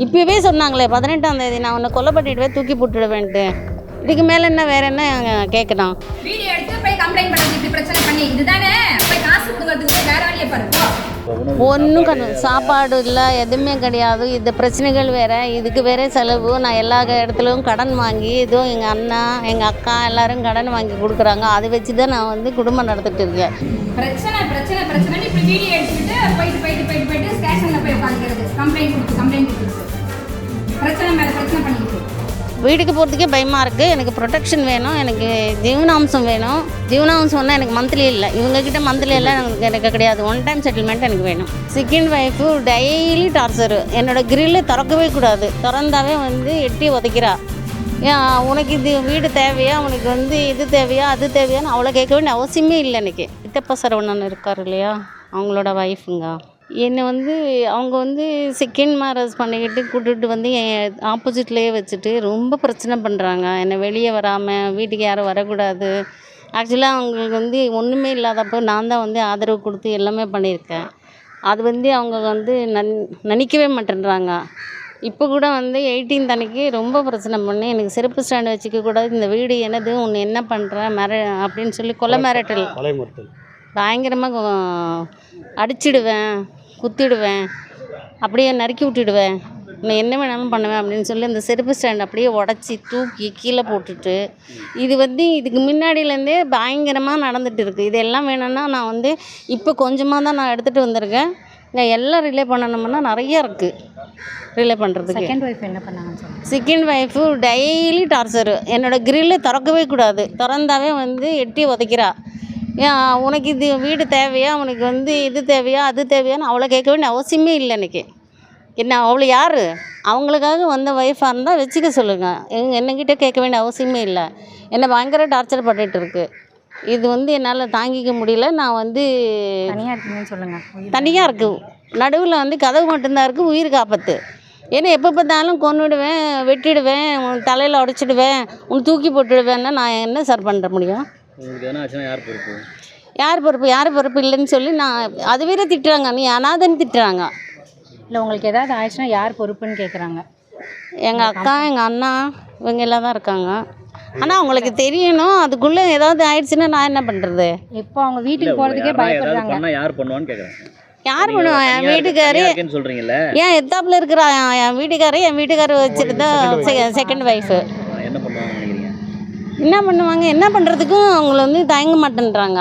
இப்போவே சொன்னாங்களே பதினெட்டாம் தேதி நான் உன்னை கொலை பண்ணிடுவேன் தூக்கி போட்டுடுவேன்ட்டு. இதுக்கு மேலே என்ன வேற என்ன கேட்கணும் வீடியோ எடுத்து போய் கம்ப்ளைண்ட் பண்ணி இப்படி பிரச்சனை பண்ணி இதுதானே? போய் காசு கொடுக்கறதுக்கு போய் வேற வழியை பாரு போ. ஒன்றும் கிடையாது சாப்பாடு இல்லை எதுவுமே கிடையாது. இந்த பிரச்சனைகள் வேற இதுக்கு வேற செலவு. நான் எல்லா இடத்துலையும் கடன் வாங்கி இதுவும் எங்கள் அண்ணா எங்கள் அக்கா எல்லாரும் கடன் வாங்கி கொடுக்குறாங்க. அதை வச்சு தான் நான் வந்து குடும்பம் நடத்திட்டு இருக்கேன். பிரச்சனை பிரச்சனை பிரச்சனை இப்படி வீடியோ எடுத்துக்கிட்டு போயிட்டு போயிட்டு போயிட்டு போயிட்டு போய் உட்காந்துக்கிறது கம்ப்ளைண்ட் கொடுத்து கம்ப்ளைண்ட் கொடுத்து. பிரச்சனை பிரச்சனை பண்ணிக்கிட்டு. வீட்டுக்கு போகிறதுக்கே பயமாக இருக்குது எனக்கு ப்ரொடெக்ஷன் வேணும். எனக்கு ஜீவனாம்சம் வேணும். ஜீவனாம்சம்னா எனக்கு மந்த்லி இல்லை. இவங்கக்கிட்ட மந்த்லி எல்லாம் எனக்கு எனக்கு கிடையாது. ஒன் டைம் செட்டில்மெண்ட் எனக்கு வேணும். செகண்ட் ஒய்ஃபு டெய்லி டார்ச்சரு என்னோடய கிரில்லு திறக்கவே கூடாது. திறந்தாவே வந்து எட்டி உதைக்கிறா. ஏன் உனக்கு இது வீடு தேவையா? உனக்கு வந்து இது தேவையா? அது தேவையான்னு அவ்வளோ கேட்க வேண்டிய அவசியமே இல்லை எனக்கு சித்தப்பா சரவணன் இருக்கார் இல்லையா? அவங்களோட ஒய்ஃபுங்க என்னை வந்து அவங்க வந்து செகண்ட் மேரேஜ் பண்ணிக்கிட்டு கூட்டிகிட்டு வந்து என் ஆப்போசிட்லேயே வச்சுட்டு ரொம்ப பிரச்சனை பண்ணுறாங்க என்னை வெளியே வராமல் வீட்டுக்கு யாரும் வரக்கூடாது. ஆக்சுவலாக அவங்களுக்கு வந்து ஒன்றுமே இல்லாதப்போ நான் தான் வந்து ஆதரவு கொடுத்து எல்லாமே பண்ணியிருக்கேன். அது வந்து அவங்க வந்து நன் நினைக்கவே மாட்டேன்றாங்க. இப்போ கூட வந்து எயிட்டீன் அன்னைக்கு ரொம்ப பிரச்சனை பண்ணி எனக்கு செருப்பு ஸ்டாண்டு வச்சுக்க கூடாது இந்த வீடு என்னது உன்னை என்ன பண்ணுற மிர அப்படின்னு சொல்லி கொலை மிரட்டல். பயங்கரமாக அடிச்சிடுவேன். குத்திடுவேன். அப்படியே நறுக்கி விட்டுடுவேன். நான் என்ன வேணாலும் பண்ணுவேன் அப்படின்னு சொல்லி அந்த செருப்பு ஸ்டாண்ட் அப்படியே உடச்சி தூக்கி கீழே போட்டுட்டு இது வந்து இதுக்கு முன்னாடியிலேருந்தே பயங்கரமாக நடந்துட்டு இருக்குது இதெல்லாம் வேணும்னா நான் வந்து இப்போ கொஞ்சமாக தான் நான் எடுத்துகிட்டு வந்திருக்கேன். நான் எல்லாம் ரிலே பண்ணணும்னா நிறைய இருக்குது ரிலே பண்ணுறதுக்கு செகண்ட் ஒய்ஃப் என்ன சொல்லுங்கள் செகண்ட் ஒய்ஃபு டெய்லி டார்ச்சரு என்னோடய கிரில்லு திறக்கவே கூடாது. திறந்தாவே வந்து எட்டி உதைக்கிறா. உனக்கு இது வீடு தேவையா? உனக்கு வந்து இது தேவையா? அது தேவையான்னு அவ்வளோ கேட்க வேண்டிய அவசியமே இல்லை எனக்கு. என்ன அவ்வளோ யார்? அவங்களுக்காக வந்த ஒய்ஃபாக இருந்தால் வச்சுக்க சொல்லுங்கள் எங்க என்னக்கிட்ட கேட்க வேண்டிய அவசியமே இல்லை. என்னை பயங்கர டார்ச்சர் பண்ணிட்டு இருக்கு. இது வந்து என்னால் தாங்கிக்க முடியல. நான் வந்து தனியாக இருக்கீங்கன்னு சொல்லுங்கள் தனியாக இருக்குது நடுவில் வந்து கதவு மட்டும்தான் இருக்குது உயிருக்கு ஆபத்து. ஏன்னா எப்போ பார்த்தாலும் கொன்னுடுவேன் வெட்டிடுவேன் உன் தலையில் உடச்சிடுவேன் உன் தூக்கி போட்டுடுவேன்னா நான் என்ன சார் பண்ண முடியும்? உங்களுக்கு எதனா ஆச்சுன்னா யார் பொறுப்பு? யார் பொறுப்பு? யார் பொறுப்பு இல்லைன்னு சொல்லி நான் அது வேற திட்டுறாங்க. நீ அனாதன்னு திட்டுறாங்க. இல்லை உங்களுக்கு ஏதாவது ஆயிடுச்சுன்னா யார் பொறுப்புன்னு கேட்குறாங்க எங்கள் அக்கா எங்கள் அண்ணா இவங்க எல்லாம் தான் இருக்காங்க. ஆனால் அவங்களுக்கு தெரியணும். அதுக்குள்ளே ஏதாவது ஆயிடுச்சுன்னா நான் என்ன பண்ணுறது இப்போ அவங்க வீட்டுக்கு போகிறதுக்கே பயப்படுறாங்க. பண்ணா யார் பண்ணுவான்னு கேட்குறேன் யார் பண்ணுவா? என் வீட்டுக்காரு சொல்றீங்கல்ல. ஏன் எத்தாப்புல இருக்கிற என் வீட்டுக்காரு என் வீட்டுக்காரு வச்சுட்டு தான் செகண்ட் ஒய்ஃபு என்ன நினைக்கிறீங்க? என்ன பண்ணுவாங்க? என்ன பண்ணுறதுக்கும் அவங்கள வந்து தயங்க மாட்டேன்றாங்க.